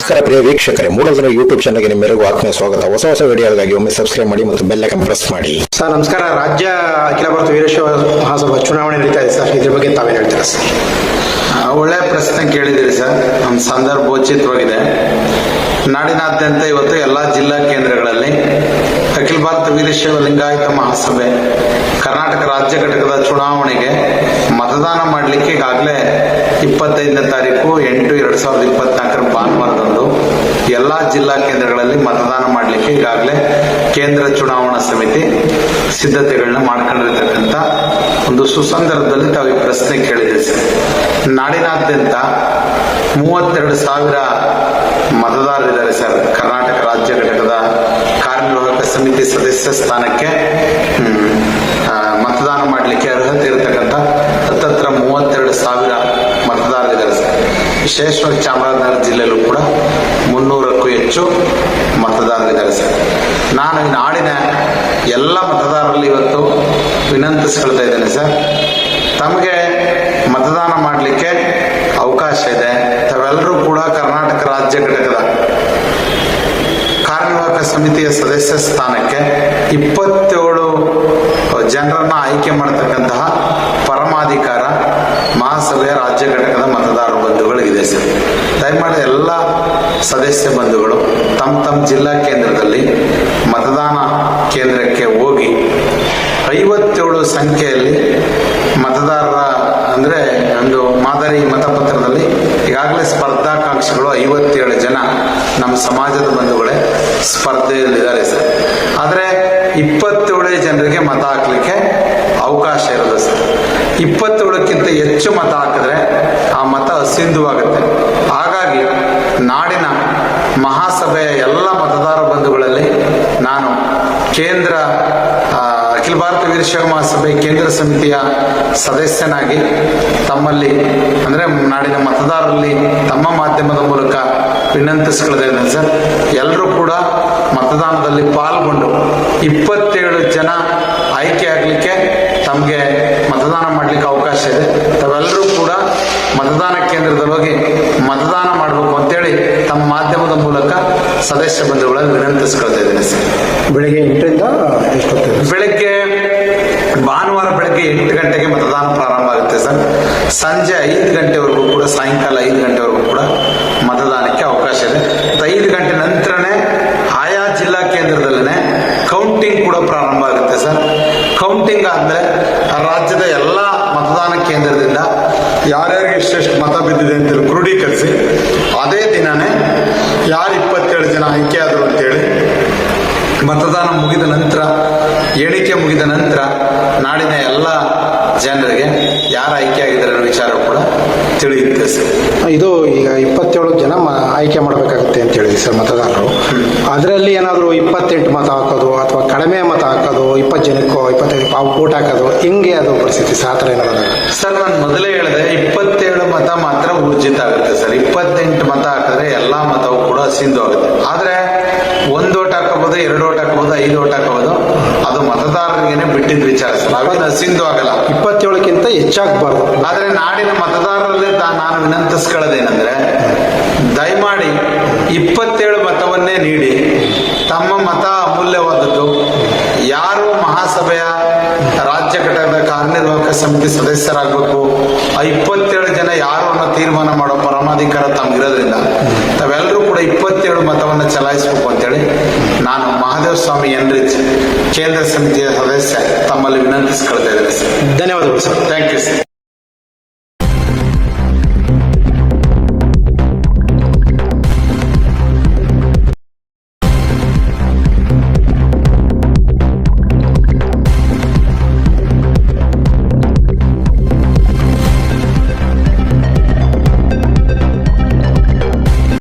ನಮಸ್ಕಾರ ಪ್ರಿಯ ವೀಕ್ಷಕರೇ ಮೂಡಲ್ದನ ಯೂಟ್ಯೂಬ್ ಚಾನಲ್ಗೆ ನಿಮ್ಮೆಲ್ಲರಿಗೂ ಆತ್ಮೀಯ ಸ್ವಾಗತ. ಹೊಸ ಹೊಸ ವಿಡಿಯೋಗಳಿಗಾಗಿ ಒಮ್ಮೆ ಸಬ್ಸ್ಕ್ರೈಬ್ ಮಾಡಿ ಮತ್ತು ಬೆಲ್ ಐಕನ್ ಪ್ರೆಸ್ ಮಾಡಿ. ಸರ್ ನಮಸ್ಕಾರ. ರಾಜ್ಯ ಅಖಿಲ ಭಾರತ ವೀರಶೈವ ಮಹಾಸಭಾ ಚುನಾವಣೆ ನಡೀತಾ ಇದೆ ಸರ್. ಇದ್ರ ಬಗ್ಗೆ ತಾವೇ ಹೇಳ್ತೀರಾ ಸರ್? ಆ, ಒಳ್ಳೆ ಪ್ರಶ್ನೆ ಕೇಳಿದಿರಿ ಸರ್. ನಮ್ಮ ಸಂದರ್ಭೋಚಿತವಾಗಿದೆ ನಾಡಿನಾದ್ಯಂತ ಇವತ್ತು ಎಲ್ಲ ಜಿಲ್ಲಾ ಕೇಂದ್ರಗಳಲ್ಲಿ ಅಖಿಲ ಭಾರತ ವೀರಶೈವ ಲಿಂಗಾಯತ ಮಹಾಸಭೆ ಕರ್ನಾಟಕ ರಾಜ್ಯ ಘಟಕದ ಚುನಾವಣೆಗೆ ಮತದಾನ ಮಾಡಲಿಕ್ಕೆ ಈಗಾಗಲೇ ಇಪ್ಪತ್ತೈದನೇ ತಾರೀಕು ಎಂಟು ಎರಡು ಸಾವಿರದ ಇಪ್ಪತ್ನಾಲ್ಕರ ಭಾನುವಾರದಂದು ಎಲ್ಲ ಜಿಲ್ಲಾ ಕೇಂದ್ರಗಳಲ್ಲಿ ಮತದಾನ ಮಾಡಲಿಕ್ಕೆ ಈಗಾಗಲೇ ಕೇಂದ್ರ ಚುನಾವಣಾ ಸಮಿತಿ ಸಿದ್ಧತೆಗಳನ್ನ ಮಾಡ್ಕೊಂಡಿರ್ತಕ್ಕಂಥ ಒಂದು ಸುಸಂದರ್ಭದಲ್ಲಿ ತಾವು ಈ ಪ್ರಶ್ನೆ ಕೇಳಿದೆ ಸರ್. ನಾಡಿನಾದ್ಯಂತ ಮೂವತ್ತೆರಡು ಸಾವಿರ ಮತದಾರರಿದ್ದಾರೆ ಸರ್. ಕರ್ನಾಟಕ ರಾಜ್ಯ ಘಟಕದ ಕಾರ್ಯನಿರ್ವಾಹಕ ಸಮಿತಿ ಸದಸ್ಯ ಸ್ಥಾನಕ್ಕೆ ಮತದಾನ ಮಾಡಲಿಕ್ಕೆ ಅರ್ಹತೆ ಇರತಕ್ಕಂಥ ಹತ್ತತ್ರ ಮೂವತ್ತೆರಡು ಸಾವಿರ ವಿಶೇಷವಾಗಿ ಚಾಮರಾಜನಗರ ಜಿಲ್ಲೆಯಲ್ಲೂ ಕೂಡ ಮುನ್ನೂರಕ್ಕೂ ಹೆಚ್ಚು ಮತದಾರರಿದ್ದಾರೆ ಸರ್. ನಾನು ನಾಡಿನ ಎಲ್ಲ ಮತದಾರರಲ್ಲಿ ಇವತ್ತು ವಿನಂತಿಸ್ಕೊಳ್ತಾ ಇದ್ದೇನೆ ಸರ್. ತಮಗೆ ಮತದಾನ ಮಾಡಲಿಕ್ಕೆ ಅವಕಾಶ ಇದೆ. ತಾವೆಲ್ಲರೂ ಕೂಡ ಕರ್ನಾಟಕ ರಾಜ್ಯ ಘಟಕದ ಕಾರ್ಯನಿರ್ವಾಹಕ ಸಮಿತಿಯ ಸದಸ್ಯ ಸ್ಥಾನಕ್ಕೆ ಇಪ್ಪತ್ತೇಳು ಜನರನ್ನ ಆಯ್ಕೆ ಮಾಡತಕ್ಕಂತಹ ಪರಮಾಧಿಕಾರ ಮಹಾಸಭೆಯ ರಾಜ್ಯ ಘಟಕದ ಮತದಾರ ಬಂಧುಗಳಿಗಿದೆ ಸರ್ ದಯಮಾಡಿ ಎಲ್ಲ ಸದಸ್ಯ ಬಂಧುಗಳು ತಮ್ಮ ತಮ್ಮ ಜಿಲ್ಲಾ ಕೇಂದ್ರದಲ್ಲಿ ಮತದಾನ ಕೇಂದ್ರಕ್ಕೆ ಹೋಗಿ ಐವತ್ತೇಳು ಸಂಖ್ಯೆಯಲ್ಲಿ ಮತದಾರರ ಅಂದ್ರೆ ಒಂದು ಮಾದರಿ ಮತಪತ್ರದಲ್ಲಿ ಈಗಾಗಲೇ ಸ್ಪರ್ಧಾಕಾಂಕ್ಷಿಗಳು ಐವತ್ತೇಳು ಜನ ನಮ್ಮ ಸಮಾಜದ ಬಂಧುಗಳೇ ಸ್ಪರ್ಧೆಯಲ್ಲಿದ್ದಾರೆ ಸರ್. ಆದರೆ ಇಪ್ಪತ್ತೇಳು ಜನರಿಗೆ ಮತ ಹಾಕ್ಲಿಕ್ಕೆ ಅವಕಾಶ ಇರೋದು ಸರ್. ಇಪ್ಪತ್ತೇಳಕ್ಕಿಂತ ಹೆಚ್ಚು ಮತ ಹಾಕಿದ್ರೆ ಆ ಮತ ಅಸಿಂಧುವಾಗುತ್ತೆ ಹಾಗಾಗಿ ನಾಡಿನ ಮಹಾಸಭೆಯ ಎಲ್ಲ ಮತದಾರ ಬಂಧುಗಳಲ್ಲಿ ನಾನು ಕೇಂದ್ರ ಅಖಿಲ ಭಾರತ ವೀರಶೈವ ಮಹಾಸಭೆ ಕೇಂದ್ರ ಸಮಿತಿಯ ಸದಸ್ಯನಾಗಿ ತಮ್ಮಲ್ಲಿ, ಅಂದ್ರೆ ನಾಡಿನ ಮತದಾರರಲ್ಲಿ ತಮ್ಮ ಮಾಧ್ಯಮದ ಮೂಲಕ ವಿನಂತಿಸಿಕೊಳ್ಳದೇನೆ ಸರ್, ಎಲ್ಲರೂ ಕೂಡ ಮತದಾನದಲ್ಲಿ ಪಾಲ್ಗೊಂಡು ಇಪ್ಪತ್ತೇಳು ಜನ ಆಯ್ಕೆ ಆಗಲಿಕ್ಕೆ ತಮಗೆ ಮತದಾನ ಮಾಡಲಿಕ್ಕೆ ಅವಕಾಶ ಇದೆ ತಾವೆಲ್ಲರೂ ಕೂಡ ಮತದಾನ ಕೇಂದ್ರದಲ್ಲಿ ಹೋಗಿ ಮತದಾನ ಮಾಡಬೇಕು ಅಂತೇಳಿ ತಮ್ಮ ಮಾಧ್ಯಮದ ಮೂಲಕ ಸದಸ್ಯ ಬಂಧುಗಳನ್ನು ವಿನಂತಿಸ್ಕೊಳ್ತಾ ಇದ್ದೇನೆ ಸರ್. ಬೆಳಿಗ್ಗೆ ಎಂಟರಿಂದ ಬೆಳಗ್ಗೆ ಭಾನುವಾರ ಬೆಳಗ್ಗೆ ಎಂಟು ಗಂಟೆಗೆ ಮತದಾನ ಪ್ರಾರಂಭ ಆಗುತ್ತೆ ಸರ್. ಸಂಜೆ ಐದು ಗಂಟೆವರೆಗೂ ಕೂಡ ಸಾಯಂಕಾಲ ಐದು ಗಂಟೆವರೆಗೂ ಕೂಡ ಮತದಾನಕ್ಕೆ ಅವಕಾಶ ಇದೆ. ಐದು ಗಂಟೆ ನಂತರನೇ ಆಯಾ ಜಿಲ್ಲಾ ಕೇಂದ್ರದಲ್ಲೇ ಕೌಂಟಿಂಗ್ ಕೂಡ ಪ್ರಾರಂಭ ಆಗುತ್ತೆ ಸರ್. ಕೌಂಟಿಂಗ್ ಅಂದರೆ ರಾಜ್ಯದ ಎಲ್ಲ ಮತದಾನ ಕೇಂದ್ರದಿಂದ ಯಾರ್ಯಾರಿಗೆ ಎಷ್ಟೆಷ್ಟು ಮತ ಬಿದ್ದಿದೆ ಅಂತ ಎಣಿಕೆ ಮುಗಿದ ನಂತರ ನಾಡಿನ ಎಲ್ಲ ಜನರಿಗೆ ಯಾರು ಆಯ್ಕೆ ಆಗಿದ್ದಾರೆ ಅನ್ನೋ ವಿಚಾರ ಕೂಡ ತಿಳಿಯುತ್ತೆ ಸರ್ ಇದು ಈಗ ಇಪ್ಪತ್ತೇಳು ಜನ ಆಯ್ಕೆ ಮಾಡಬೇಕಾಗುತ್ತೆ ಅಂತ ಹೇಳಿದ್ವಿ ಸರ್ ಮತದಾರರು. ಅದರಲ್ಲಿ ಏನಾದರೂ ಇಪ್ಪತ್ತೆಂಟು ಮತ ಹಾಕೋದು ಅಥವಾ ಕಡಿಮೆ ಮತ ಹಾಕೋದು ಇಪ್ಪತ್ತು ಜನಕ್ಕೋ ಇಪ್ಪತ್ತೈದು ಪಾವು ಊಟ ಹಾಕೋದು ಹಿಂಗೆ ಅದು ಪರಿಸ್ಥಿತಿ ಸರ್ ಆ ಥರ ಏನಾದ್ರು ಸರ್ ನಾನು ಮೊದಲೇ ಹೇಳಿದೆ ಇಪ್ಪತ್ತೇಳು ಮತ ಮಾತ್ರ ಊರ್ಜಿತ ಆಗುತ್ತೆ ಸರ್. ಇಪ್ಪತ್ತೆಂಟು ಮತ ಹಾಕಿದ್ರೆ ಎಲ್ಲ ಮತವು ಕೂಡ ಸಿಂಧು ಆಗುತ್ತೆ. ಆದರೆ ಒಂದು ಓಟ್ ಹಾಕಬಹುದು ಎರಡು ಓಟ್ ಹಾಕಬಹುದು ಐದು ಓಟ್ ಹಾಕಬಹುದು ಮತದಾರರಿಗೇನೆ ಬಿಟ್ಟಿದ್ ವಿಚಾರ ನಾವೇನು ಹಸಿಂದು ಆಗಲ್ಲ. ಇಪ್ಪತ್ತೇಳಕ್ಕಿಂತ ಹೆಚ್ಚಾಗಬಾರ್ದು. ಆದ್ರೆ ನಾಡಿನ ಮತದಾರರಲ್ಲಿ ನಾನು ವಿನಂತಿಸ್ಕೊಳ್ಳೋದೇನೆಂದ್ರೆ ದಯಮಾಡಿ ಇಪ್ಪತ್ತೇಳು ಮತವನ್ನೇ ನೀಡಿ ತಮ್ಮ ಮತ ಅಮೂಲ್ಯವಾದದ್ದು ಯಾರು ಮಹಾಸಭೆಯ ರಾಜ್ಯ ಘಟಕದ ಕಾರ್ಯನಿರ್ವಾಹಕ ಸಮಿತಿ ಸದಸ್ಯರಾಗಬೇಕು ಆ ಇಪ್ಪತ್ತೇಳು ಜನ ಯಾರು ಅನ್ನೋ ತೀರ್ಮಾನ ಮಾಡೋ ಪರಮಾಧಿಕಾರ ತಮ್ಗಿರೋದ್ರಿಂದ ತಾವೆಲ್ಲರೂ ಕೂಡ ಇಪ್ಪತ್ತೇಳು ಮತವನ್ನು ಚಲಾಯಿಸಬೇಕು ಅಂತೇಳಿ ಸ್ವಾಮಿ ಎನ್ರಿಚ್ ಕೇಂದ್ರ ಸಮಿತಿಯ ಸದಸ್ಯ ತಮ್ಮಲ್ಲಿ ವಿನಂತಿಸಿಕೊಳ್ತಾ ಇದ್ದೇನೆ ಸರ್ ಧನ್ಯವಾದಗಳು ಸರ್ ಥ್ಯಾಂಕ್ ಯು ಸರ್